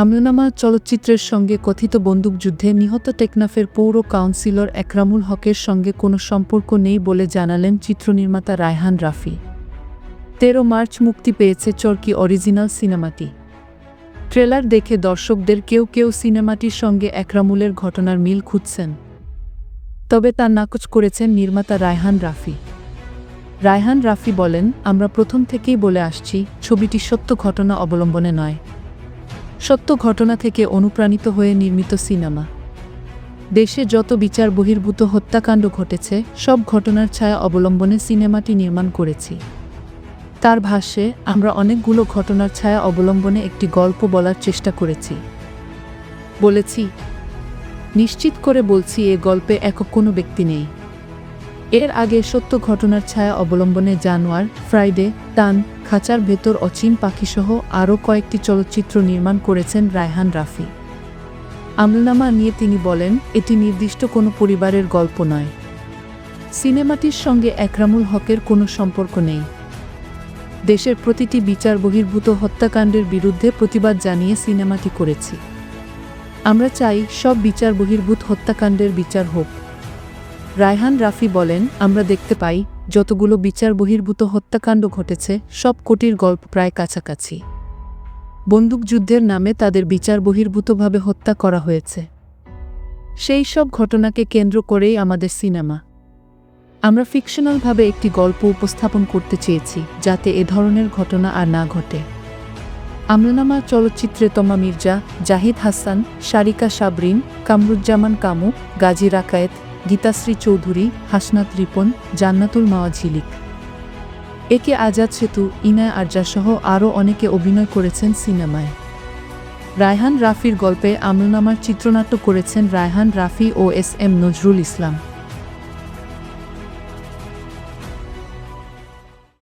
আমলনামা চলচ্চিত্রের সঙ্গে কথিত বন্দুকযুদ্ধে নিহত টেকনাফের পৌর কাউন্সিলর একরামুল হকের সঙ্গে কোনো সম্পর্ক নেই বলে জানালেন চিত্রনির্মাতা রায়হান রাফি। তেরো মার্চ মুক্তি পেয়েছে চরকি অরিজিনাল সিনেমাটি। ট্রেলার দেখে দর্শকদের কেউ কেউ সিনেমাটির সঙ্গে একরামুলের ঘটনার মিল খুঁজছেন। তবে তা নাকচ করেছেন নির্মাতা রায়হান রাফি। রায়হান রাফি বলেন, আমরা প্রথম থেকেই বলে আসছি, ছবিটি সত্য ঘটনা অবলম্বনে নয়। সত্য ঘটনা থেকে অনুপ্রাণিত হয়ে নির্মিত সিনেমা। দেশে যত বিচার বহির্ভূত হত্যাকাণ্ড ঘটেছে, সব ঘটনার ছায়া অবলম্বনে সিনেমাটি নির্মাণ করেছি। তার ভাষ্যে, আমরা অনেকগুলো ঘটনার ছায়া অবলম্বনে একটি গল্প বলার চেষ্টা করেছি। বলেছি, নিশ্চিত করে বলছি, এ গল্পে একক কোনো ব্যক্তি নেই। এর আগে সত্য ঘটনার ছায়া অবলম্বনে জানোয়ার, ফ্রাইডে, তান, খাঁচার ভেতর অচিন পাখিসহ আরও কয়েকটি চলচ্চিত্র নির্মাণ করেছেন রায়হান রাফি। আমলনামা নিয়ে তিনি বলেন, এটি নির্দিষ্ট কোনো পরিবারের গল্প নয়। সিনেমাটির সঙ্গে একরামুল হকের কোনো সম্পর্ক নেই। দেশের প্রতিটি বিচার বহির্ভূত হত্যাকাণ্ডের বিরুদ্ধে প্রতিবাদ জানিয়ে সিনেমাটি করেছি। আমরা চাই সব বিচার বহির্ভূত হত্যাকাণ্ডের বিচার হোক। রায়হান রাফি বলেন, আমরা দেখতে পাই, যতগুলো বিচার বহির্ভূত হত্যাকাণ্ড ঘটেছে, সব কোটির গল্প প্রায় কাছাকাছি। বন্দুকযুদ্ধের নামে তাদের বিচার বহির্ভূতভাবে হত্যা করা হয়েছে। সেই সব ঘটনাকে কেন্দ্র করেই আমাদের সিনেমা। আমরা ফিকশনালভাবে একটি গল্প উপস্থাপন করতে চেয়েছি, যাতে এ ধরনের ঘটনা আর না ঘটে। আমলনামা চলচ্চিত্রে তমা মির্জা, জাহিদ হাসান সারিকা সাবরিন, কামরুজ্জামান কামু, গাজী রাকায়েত গীতাশ্রী চৌধুরী, হাসনাত রিপন, জান্নাতুল মাওয়া ঝিলিক একে আজাদ সেতু, ইনায় আরজা সহ আরও অনেকে অভিনয় করেছেন সিনেমায়। রায়হান রাফির গল্পে আমলনামার চিত্রনাট্য করেছেন রায়হান রাফি ও এস এম নজরুল ইসলাম।